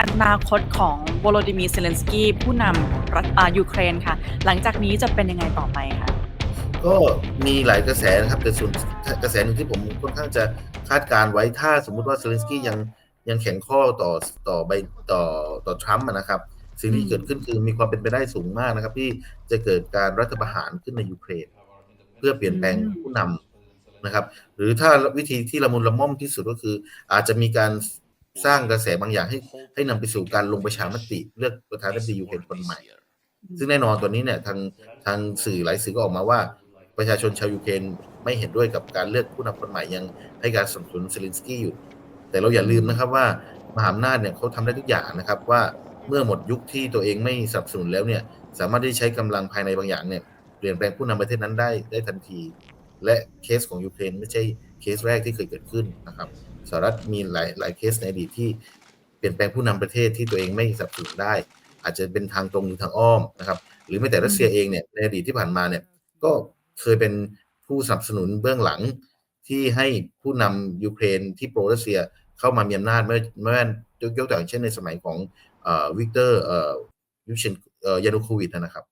อนาคตของโวโลดิมีร์เซเลนสกี้ผู้นำรัฐอ่ายูเครนค่ะ หลังจากนี้จะเป็นยังไงต่อไปคะ ก็มีหลายกระแสนะครับ แต่ส่วนกระแสหนึ่งที่ผมค่อนข้างจะคาดการณ์ไว้ถ้าสมมุติว่าเซเลนสกี้ยังยังแข็งข้อต่อต่อใบต่อต่อทรัมป์อะนะครับ สิ่งที่เกิดขึ้นคือมีความเป็นไปได้สูงมากนะครับ ที่จะเกิดการรัฐประหารขึ้นในยูเครน เพื่อเปลี่ยนแปลงผู้นำ นะครับ หรือถ้าวิธีที่ละมุนละม่อมที่สุดก็คือ อาจจะมีการสร้างกระแสบางอย่างให้ให้นำไปสู่การลงประชามติ เลือกประธานาธิบดียูเครนคนใหม่ ซึ่งแน่นอนตัวนี้เนี่ยทางทางสื่อหลายสื่อก็ออกมาว่า ประชาชนชาวยูเครนไม่เห็นด้วยกับการเลือกผู้นำคนใหม่ยังให้การสนับสนุนเซเลนสกี้อยู่ แต่เราอย่าลืมนะครับว่ามหาอำนาจเนี่ยเขาทำได้ทุกอย่างนะครับว่าเมื่อหมดยุคที่ตัวเองไม่สนับสนุนแล้วเนี่ยสามารถที่ใช้กำลังภายในบางอย่างเนี่ยเปลี่ยนแปลงผู้นำประเทศนั้นได้ได้ทันที และเคสของยูเครนไม่ใช่เคสแรกที่เคยเกิดขึ้นนะครับสหรัฐมีหลายหลายเคสในอดีตที่เปลี่ยนแปลงผู้นำประเทศที่ตัวเองไม่สนับสนุนได้ อาจจะเป็นทางตรงหรือทางอ้อมนะครับ หรือแม้แต่รัสเซียเองเนี่ยในอดีตที่ผ่านมาเนี่ยก็เคยเป็นผู้สนับสนุนเบื้องหลังที่ให้ผู้นำยูเครนที่โปรรัสเซียเข้ามามีอำนาจเมื่อเมื่อยกตัวอย่างเช่นในสมัยของวิกเตอร์ยูเชนยานุโควิดนะครับ